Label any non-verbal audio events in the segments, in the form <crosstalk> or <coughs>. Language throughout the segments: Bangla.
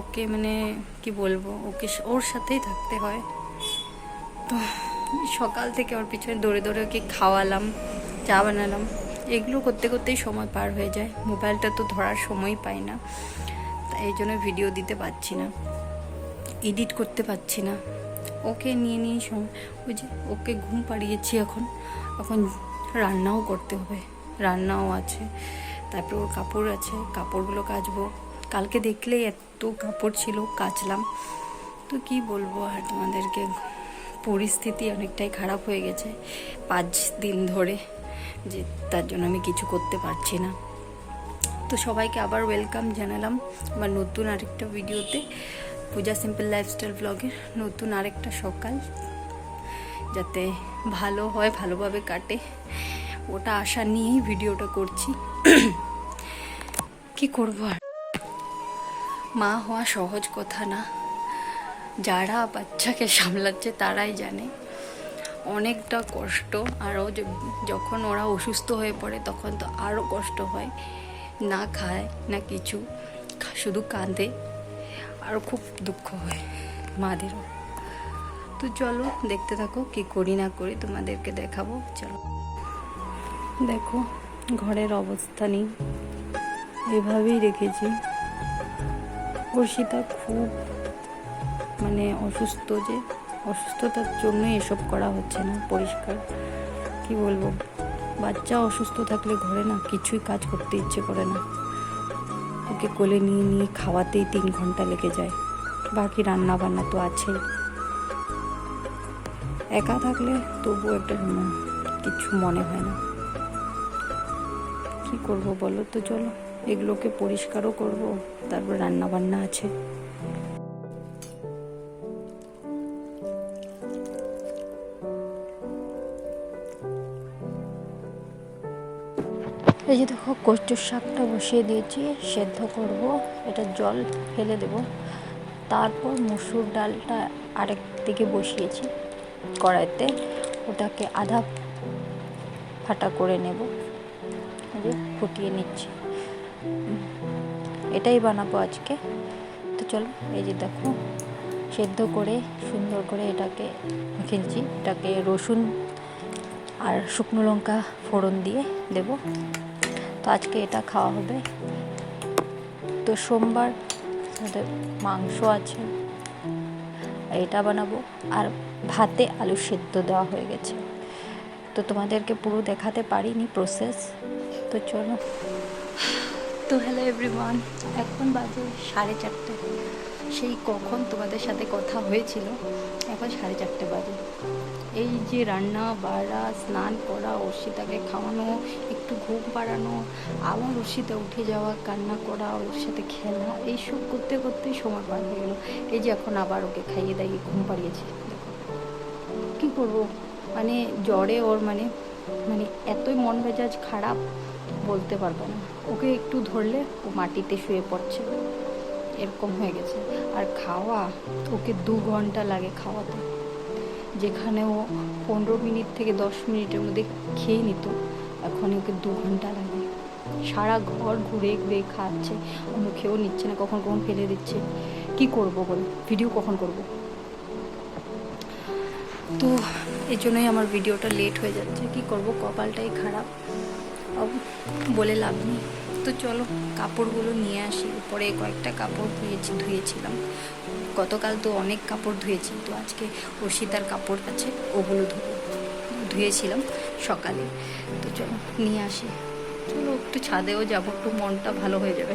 ওকে মানে কি বলব, ওকে ওর সাথেই থাকতে হয়। তো সকাল থেকে ওর পিছনে দৌড়ে দৌড়ে ওকে খাওয়ালাম, চা বানালাম। এগুলো করতে করতেই সময় পার হয়ে যায়। মোবাইলটা তো ধরার সময় পাই না, তাই এই জন্য ভিডিও দিতে পারছি না, এডিট করতে পারছি না। ওকে নিয়ে নিয়ে সময় ওই যে ওকে ঘুম পাড়িয়েছি এখন। এখন রান্নাও করতে হবে। রান্নাও আছে, তারপর ওর কাপড় আছে, কাপড়গুলো কাচবো। কালকে দেখলেই এত কাপড় ছিল, কাচলাম। তো কি বলব আর তোমাদেরকে? পরিস্থিতি অনেকটাই খারাপ হয়ে গেছে পাঁচ দিন ধরে, যে তার জন্য আমি কিছু করতে পারছি না। তো সবাইকে আবার ওয়েলকাম জানালাম আমার নতুন আরেকটা ভিডিওতে, পূজা সিম্পল লাইফস্টাইল ব্লগের নতুন আরেকটা সকাল। যাতে ভালো হয়, ভালোভাবে কাটে, ওটা আশা নিয়েই ভিডিওটা করছি। <coughs> কি করব আর? মা হওয়া সহজ কথা না। যারা বাচ্চাকে সামলাচ্ছে তারাই জানে। অনেকটা কষ্ট, আরও যখন ওরা অসুস্থ হয়ে পড়ে তখন তো আরও কষ্ট হয়। না খায়, না কিছু শুধু কাঁদে, আরও খুব দুঃখ হয় মাদেরও। তো চলো, দেখতে থাকো কি করি না করি তোমাদেরকে দেখাবো, চলো। দেখো, ঘরের অবস্থা নেই। এভাবেই রেখেছি। অর্ষিতা খুব মানে অসুস্থ যে, অসুস্থতার জন্যই এসব করা হচ্ছে না, পরিষ্কার। কি বলব? বাচ্চা অসুস্থ থাকলে ঘরে না কিছুই কাজ করতে ইচ্ছে করে না। ওকে কোলে নিয়ে নিয়ে খাওয়াতেই তিন ঘণ্টা লেগে যায়। বাকি রান্না বান্না তো আছেই একা থাকলে তবু একটা কিছু মনে হয় না। কি করব বলো তো, চলো। এগুলোকে পরিষ্কারও করব, তারপর রান্না বান্না আছে। এই যে দেখো, কচুর শাকটা বসিয়ে দিয়েছি, সেদ্ধ করব, এটা জল ফেলে দেব। তারপর মসুর ডালটা আরেক দিকে বসিয়েছি কড়াইতে, ওটাকে আধা ফাটা করে নেব। ফুটিয়ে নিচ্ছি। এটাই বানাবো আজকে। তো চলো, এই যে দেখো, সেদ্ধ করে, সুন্দর করে এটাকে খেলছি। এটাকে রসুন আর শুকনো লঙ্কা ফোড়ন দিয়ে দেব। তো আজকে এটা খাওয়া হবে। তো সোমবার মাংস আছে। এটা বানাবো। আর ভাতে আলু সেদ্ধ দেওয়া হয়ে গেছে। তো তোমাদেরকে পুরো দেখাতে পারিনি প্রসেস তো চলো। তো হ্যালো এভরিওয়ান এখন বাজে সাড়ে চারটে। সেই কখন তোমাদের সাথে কথা হয়েছিল? এখন সাড়ে চারটে বাজে। এই যে রান্না, বাড়া, স্নান করা অর্ষিতাকে খাওয়ানো, একটু ঘুম পাড়ানো, আবার অর্ষিতা উঠে যাওয়া, কান্না করা, ওর সাথে খেলা এইসব করতে করতেই সময় পার হয়ে গেলো। এই যে এখন আবার ওকে খাইয়ে দাইয়ে ঘুম পাড়িয়েছি। দেখো। কী করব? মানে জ্বরে ওর মানে মানে এতই মন মেজাজ খারাপ বলতে পারব না। ওকে একটু ধরলে ও মাটিতে শুয়ে পড়ছে। এরকম হয়ে গেছে। আর খাওয়া, ওকে দু ঘণ্টা লাগে খাওয়াতে। যেখানে ও পনেরো মিনিট থেকে দশ মিনিটের মধ্যে খেয়ে নিত এখন ওকে দু ঘণ্টা লাগে। সারা ঘর ঘুরে ঘুরে খাচ্ছে ও মুখেও নিচ্ছে না, কখন কখন ফেলে দিচ্ছে। কি করব বল? ভিডিও কখন করব? তো এই জন্যই আমার ভিডিওটা লেট হয়ে যাচ্ছে। কি করব? কপালটাই খারাপ। বলে লাভ নেই। তো চলো, কাপড়গুলো নিয়ে আসি। উপরে কয়েকটা কাপড় ধুয়েছি, ধুয়েছিলাম। গতকাল তো অনেক কাপড় ধুয়েছি, তো আজকে অর্ষিতার কাপড় আছে, ওগুলো ধুবো ধুয়েছিলাম সকালে। তো চলো, নিয়ে আসি। চলো, একটু ছাদেও যাব, একটু মনটা ভালো হয়ে যাবে।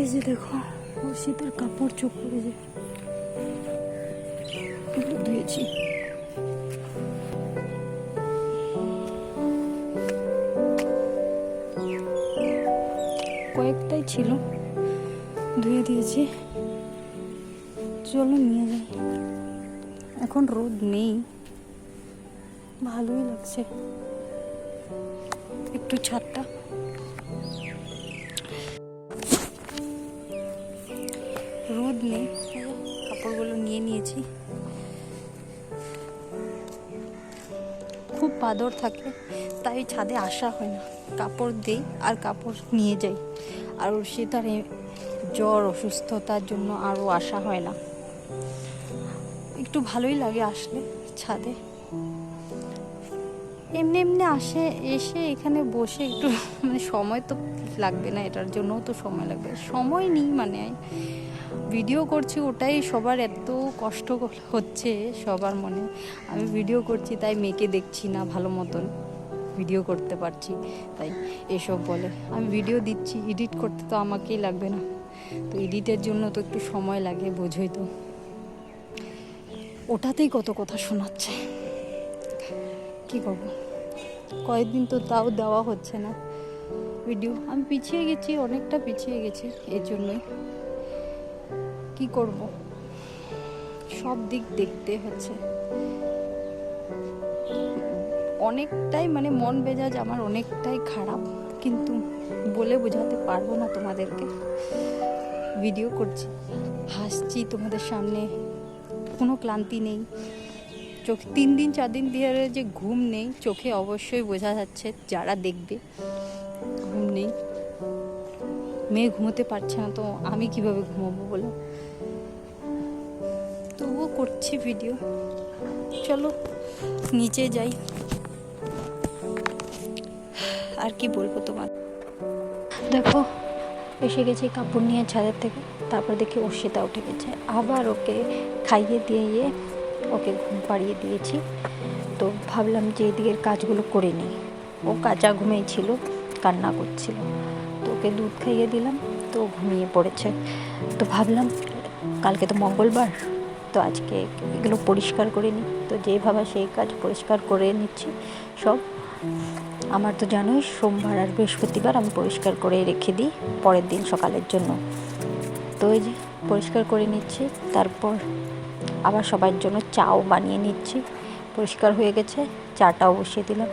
এই যে দেখো, অর্ষিতার কাপড় চোখ পড়ে যে এগুলো ধুয়েছি। কয়েকটাই ছিল। ধুয়ে দিয়েছি। চলো নিয়ে যাই। এখন রোদ নেই। ভালোই লাগছে। একটু ছাদটা। রোদ নেই। কাপড়গুলো নিয়ে নিয়েছি। খুব পাদর থাকে, তাই ছাদে আসা হয় না। কাপড় দেই আর কাপড় নিয়ে যাই। আর সে তার জ্বর, অসুস্থতার জন্য আরও আসা হয় না। একটু ভালোই লাগে আসলে ছাদে। এমনি এমনি আসে, এসে এখানে বসে একটু মানে সময় তো লাগবে না এটার জন্যও তো সময় লাগবে। সময় নেই মানে। ভিডিও করছি ওটাই সবার এত কষ্ট হচ্ছে সবার মনে। আমি ভিডিও করছি, তাই মেয়েকে দেখছি না ভালো মতন। ভিডিও করতে পারছি, তাই এসব বলে। আমি ভিডিও দিচ্ছি, এডিট করতে তো আমাকেই লাগবে না। তো এডিটের জন্য তো একটু সময় লাগে, বোঝোই তো। ওটাতেই কত কথা শোনাচ্ছে। কি করব? কয়েকদিন তো তাও দেওয়া হচ্ছে না ভিডিও। আমি পিছিয়ে গেছি, অনেকটা পিছিয়ে গেছি, এর জন্যই। কি করব? সব দিক দেখতে হচ্ছে। অনেকটাই মানে মন মেজাজ আমার অনেকটাই খারাপ, কিন্তু বলে বোঝাতে পারব না তোমাদেরকে। ভিডিও করছি, হাসছি তোমাদের সামনে, কোনো ক্লান্তি নেই। চোখ তিন দিন, চার দিন ধরে যে ঘুম নেই, চোখে অবশ্যই বোঝা যাচ্ছে যারা দেখবে। মেয়ে ঘুমোতে পারছে না, তো আমি কীভাবে ঘুমাবো বলো? তবুও করছি ভিডিও চলো, নিচে যাই। আর কি বলব তোমার? দেখো, এসে গেছি কাপড় নিয়ে ছাদের থেকে, তারপর দেখি অর্ষিতা উঠে গেছে। আবার ওকে খাইয়ে দিয়ে ওকে ঘুম পাড়িয়ে দিয়েছি। তো ভাবলাম যে এদিকের কাজগুলো করে নিই। ও কাঁচা ঘুমেই ছিল, কান্না করছিল। ওকে দুধ খাইয়ে দিলাম, তো ঘুমিয়ে পড়েছে। তো ভাবলাম, কালকে তো মঙ্গলবার, তো আজকে এগুলো পরিষ্কার করে নিই। তো যেই ভাবা সেই কাজ পরিষ্কার করে নিচ্ছি। সব আমার তো জানোই, সোমবার আর বৃহস্পতিবার আমি পরিষ্কার করে রেখে দিই, পরের দিন সকালের জন্য। তো ওই যে পরিষ্কার করে নিচ্ছি, তারপর আবার সবার জন্য চাও বানিয়ে নিচ্ছি। পরিষ্কার হয়ে গেছে, চাটাও বসিয়ে দিলাম।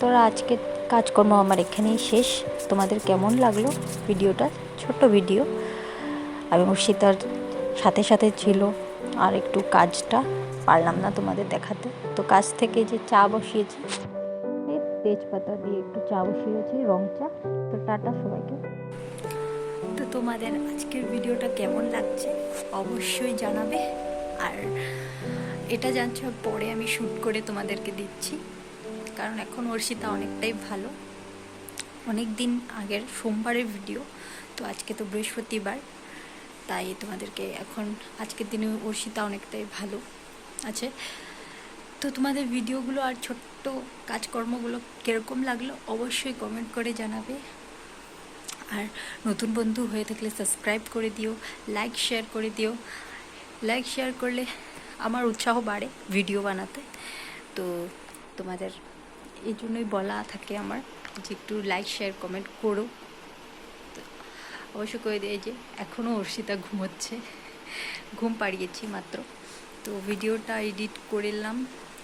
তোরা আজকে কাজকর্ম আমার এখানেই শেষ। তোমাদের কেমন লাগল ভিডিওটা? ছোট্ট ভিডিও। আমি মুর্শিদার সাথে সাথে ছিল, আর একটু কাজটা পারলাম না তোমাদের দেখাতে। তো কাজ থেকে যে চা বসিয়েছি তেজপাতা দিয়ে একটু চা বসিয়েছি, রং চা। তো টাটা সবাইকে। তো তোমাদের আজকের ভিডিওটা কেমন লাগছে অবশ্যই জানাবে। আর এটা জানছো, পরে আমি শ্যুট করে তোমাদেরকে দিচ্ছি। কারণ এখন অর্ষিতা অনেকটাই ভালো। অনেক দিন আগের সোমবারের ভিডিও, তো আজকে তো বৃহস্পতিবার, তাই তোমাদেরকে এখন আজকের দিনে অর্ষিতা অনেকটাই ভালো। আছে তো তোমাদের ভিডিওগুলো আর ছোট্ট কাজকর্মগুলো কীরকম লাগল অবশ্যই কমেন্ট করে জানাবে। আর নতুন বন্ধু হয়ে থাকলে সাবস্ক্রাইব করে দিও লাইক শেয়ার করে দিও। লাইক শেয়ার করলে আমার উৎসাহ বাড়ে ভিডিও বানাতে। তো তোমাদের এই জন্যই বলা থাকে আমার যে একটু লাইক শেয়ার কমেন্ট করো। তো অবশ্য করে দিয়ে যে এখনও অর্ষিতা ঘুমোচ্ছে। ঘুম পাড়িয়েছি মাত্র। তো ভিডিওটা এডিট করলাম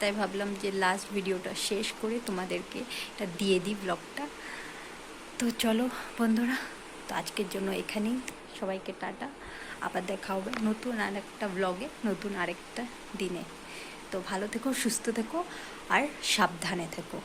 তাই ভাবলাম যে লাস্ট ভিডিওটা শেষ করে তোমাদেরকে এটা দিয়ে দিই ব্লগটা তো চলো বন্ধুরা, তো আজকের জন্য এখানেই। সবাইকে টাটা। আবার দেখা হবে নতুন আরেকটা ব্লগে নতুন আরেকটা দিনে। তো ভালো থেকো সুস্থ থেকো আর সাবধানে থেকো।